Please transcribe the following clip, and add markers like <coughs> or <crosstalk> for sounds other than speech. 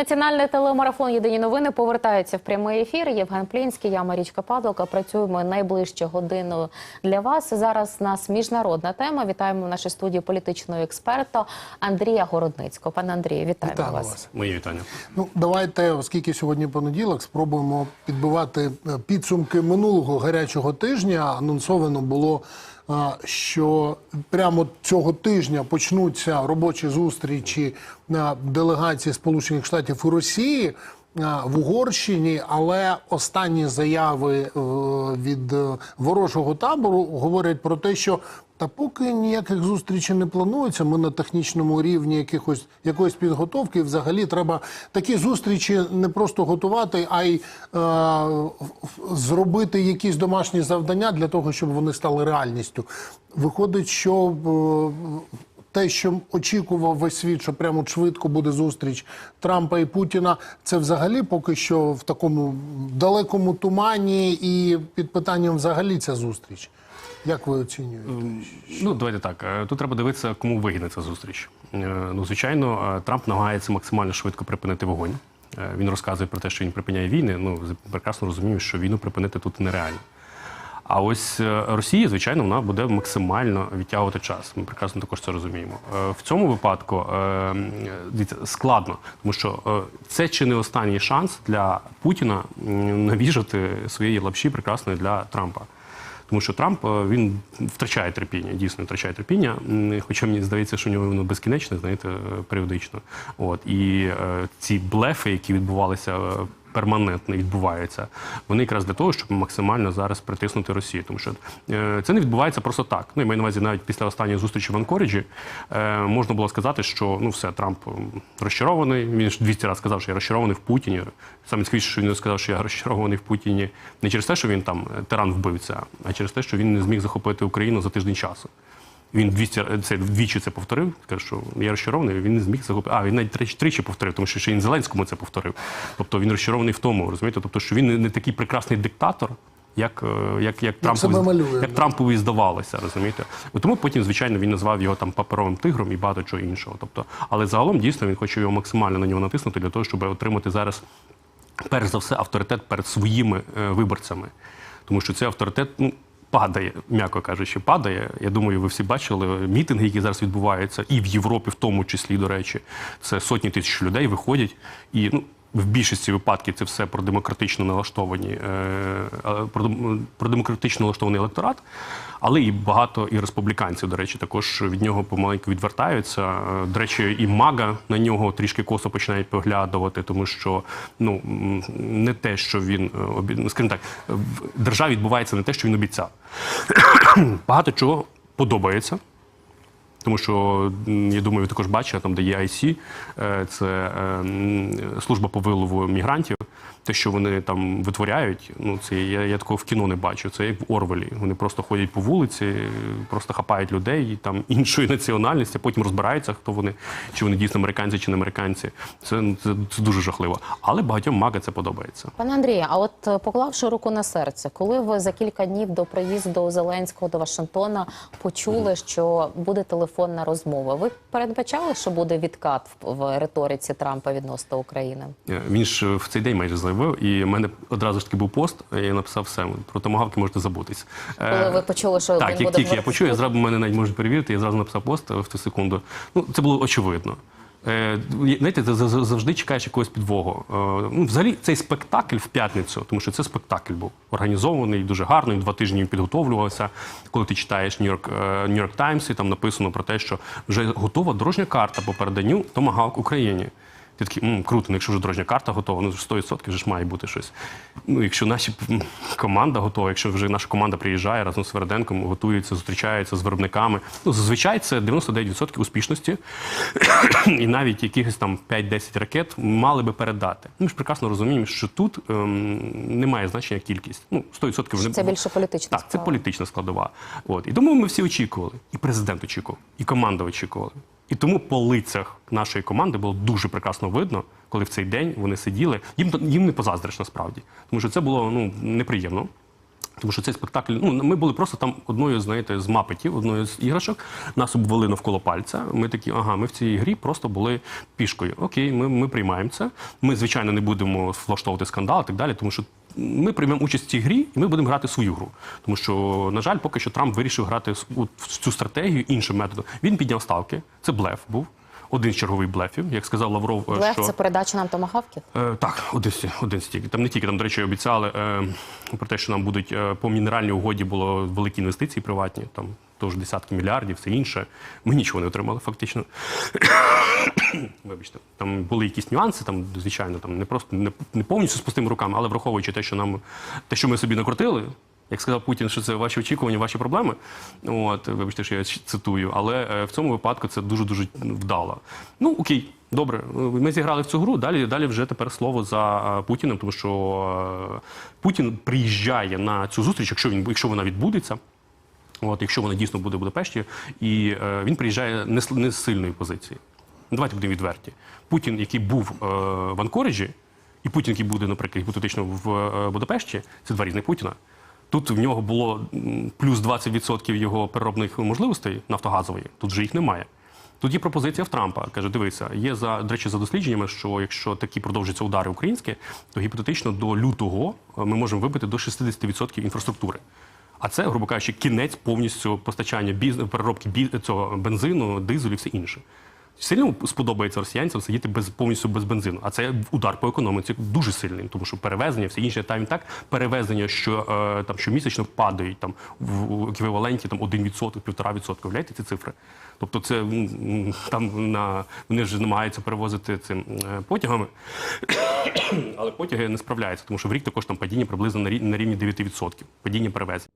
Національний телемарафон Єдині новини повертається в прямий ефір. Євген Плінський, я Марічка Падалка. Працюємо найближче годину для вас. Зараз у нас міжнародна тема. Вітаємо в нашій студії політичного експерта Андрія Городницького. Пане Андрію, вітаємо Вітаю вас. вас. Мої вітання. Ну, давайте, оскільки сьогодні понеділок, спробуємо підбивати е, підсумки минулого гарячого тижня. Анонсовано було, що прямо цього тижня почнуться робочі зустрічі на делегації Сполучених Штатів і Росії. В Угорщині, але останні заяви е, від е, ворожого табору говорять про те, що та поки ніяких зустрічей не планується, ми на технічному рівні якихось якоїсь підготовки. Взагалі треба такі зустрічі не просто готувати, а й е, зробити якісь домашні завдання для того, щоб вони стали реальністю. Виходить, що е, те, що очікував весь світ, що прямо швидко буде зустріч Трампа і Путіна, це взагалі поки що в такому далекому тумані і під питанням взагалі ця зустріч. Як ви оцінюєте? Ну, давайте так. е, Тут треба дивитися, кому вигідна ця зустріч. Е, Ну, звичайно, е, Трамп намагається максимально швидко припинити вогонь. Він розказує про те, що він припиняє війни. Ну, прекрасно розуміємо, що війну припинити тут нереально. А ось е, Росія, звичайно, вона буде максимально відтягувати час. Ми прекрасно також це розуміємо. Е, В цьому випадку е, складно, тому що це чи не останній шанс для Путіна навіжати своєї лапші прекрасної для Трампа. Тому що Трамп він втрачає терпіння, дійсно втрачає терпіння. Хоча мені здається, що в нього воно безкінечне, знаєте, періодично. От і е, ці блефи, які відбувалися. Перманентно відбуваються. Вони якраз для того, щоб максимально зараз притиснути Росію. Тому що е, це не відбувається просто так. Ну, я маю на увазі, навіть після останньої зустрічі в Анкоріджі е, можна було сказати, що ну все, Трамп розчарований. Він ж 200 разів сказав, що я розчарований в Путіні. Саме цікавіше, що він сказав, що я розчарований в Путіні не через те, що він там е, тиран вбивця, а через те, що він не зміг захопити Україну за тиждень часу. Він 200, це двічі це повторив. Каже, що я розчарований. Він не зміг захопити. А він навіть тричі, тричі повторив, тому що ще він Зеленському це повторив. Тобто він розчарований в тому, розумієте? Тобто, що він не, такий прекрасний диктатор. Як, е, як, як, Трампові, малює, як да. Трампові здавалося, розумієте? Тому потім, звичайно, він назвав його там паперовим тигром і багато чого іншого. Тобто, але загалом дійсно він хоче його максимально на нього натиснути для того, щоб отримати зараз перш за все авторитет перед своїми е, виборцями. Тому що цей авторитет ну, падає, м'яко кажучи, падає. Я думаю, ви всі бачили мітинги, які зараз відбуваються, і в Європі, в тому числі, до речі, це сотні тисяч людей виходять і ну. В більшості випадків це все про демократично налаштовані е, е, про, демократично налаштований електорат, але і багато і республіканців, до речі, також від нього помаленьку відвертаються. Е, До речі, і мага на нього трішки косо починають поглядувати, тому що ну не те, що він ну, скажімо так, в державі відбувається не те, що він обіцяв. <clears throat> Багато чого подобається. Тому що я думаю, ви також бачили, там де є IC, е, це е, служба по вилову мігрантів. Те, що вони там витворяють, ну це я, я такого в кіно не бачу. Це як в Орвелі. Вони просто ходять по вулиці, просто хапають людей там <laughs> іншої національності, а потім розбираються, хто вони, чи вони дійсно американці, чи не американці. Це, ну, це, це дуже жахливо. Але багатьом мага це подобається. Пане Андрію, а от е, поклавши руку на серце, коли ви за кілька днів до приїзду Зеленського до Вашингтона почули, що буде телефонна розмова, ви передбачали, що буде відкат в, риториці Трампа відносно України? Е, Він ж в цей день майже заявив, і в мене одразу ж таки був пост. Я написав все. Про томагавки можете забутись. Е, Коли ви почули, що Так, він як буде тільки я почув, я зразу мене навіть можна перевірити, я зразу написав пост в цю секунду. Ну, це було очевидно. Е, знаєте, завжди чекаєш якогось підвогу. Е, ну, взагалі, цей спектакль в п'ятницю, тому що це спектакль був організований, дуже гарний. Два тижні підготовлювався. Коли ти читаєш Нью-Йорк е, Таймс, і там написано про те, що вже готова дорожня карта по переданню Томагавк Україні. Ти такий, «М, круто, ну якщо вже дорожня карта готова, ну 100% вже ж має бути щось. Ну, якщо наша команда готова, якщо вже наша команда приїжджає разом з Верденком, готується, зустрічається з виробниками. Ну, зазвичай це 99% успішності, і навіть якихось там 5-10 ракет мали би передати. Ми ж прекрасно розуміємо, що тут ем, немає значення кількість. Ну, 100% вони Це більше політична так, це політична складова. От і тому ми всі очікували, і президент очікував, і команда очікувала. І тому по лицях нашої команди було дуже прекрасно видно, коли в цей день вони сиділи. Їм їм не позаздриш насправді, тому що це було ну неприємно. Тому що цей спектакль, ну ми були просто там одною, знаєте, з мапетів, одною з іграшок. Нас обвели навколо пальця. Ми такі, ага, ми в цій грі просто були пішкою. Окей, ми, ми приймаємо це. Ми, звичайно, не будемо влаштовувати скандал і так далі, тому що. Ми приймемо участь в цій грі, і ми будемо грати свою гру. Тому що, на жаль, поки що Трамп вирішив грати в цю стратегію іншим методом. Він підняв ставки. Це блеф був. Один з чергових блефів. Як сказав Лавров, е, Блеф що це передача нам томагавків. Е, так, один, один стільки. Там не тільки, там, до речі, обіцяли е, про те, що нам будуть е, по мінеральній угоді було великі інвестиції приватні, там теж десятки мільярдів, все інше. Ми нічого не отримали, фактично. <coughs> Вибачте, там були якісь нюанси, там, звичайно, там не просто не, не повністю з пустими руками, але враховуючи те, що нам те, що ми собі накрутили. Як сказав Путін, що це ваші очікування, ваші проблеми. От, вибачте, що я цитую, але е, в цьому випадку це дуже дуже вдало. Ну окей, добре. Ми зіграли в цю гру. Далі далі вже тепер слово за е, Путіним, тому що е, Путін приїжджає на цю зустріч, якщо він якщо вона відбудеться. От, якщо вона дійсно буде в Будапешті, і е, він приїжджає не, з- не з сильної позиції. Ну, Давайте будемо відверті. Путін, який був е, в Анкориджі, і Путін, який буде, наприклад, гіпотетично в е, Будапешті, це два різних Путіна. Тут в нього було плюс 20% його переробних можливостей нафтогазової, тут же їх немає. Тут є пропозиція в Трампа. Каже, дивися, є за до речі, за дослідженнями, що якщо такі продовжаться удари українські, то гіпотетично до лютого е, ми можемо вибити до 60% інфраструктури. А це, грубо кажучи, кінець повністю постачання біз... переробки бі... цього бензину, дизелю і все інше. Сильно сподобається росіянцям сидіти без повністю без бензину. А це удар по економіці дуже сильний, тому що перевезення, все інше там і так перевезення, що е, там щомісячно падають там в еквіваленті там 1%, 1,5%. Уявляєте ці цифри? Тобто, це там на вони ж намагаються перевозити цим е, потягами, <coughs> але потяги не справляються, тому що в рік також там падіння приблизно на рівні 9%. Падіння перевезень.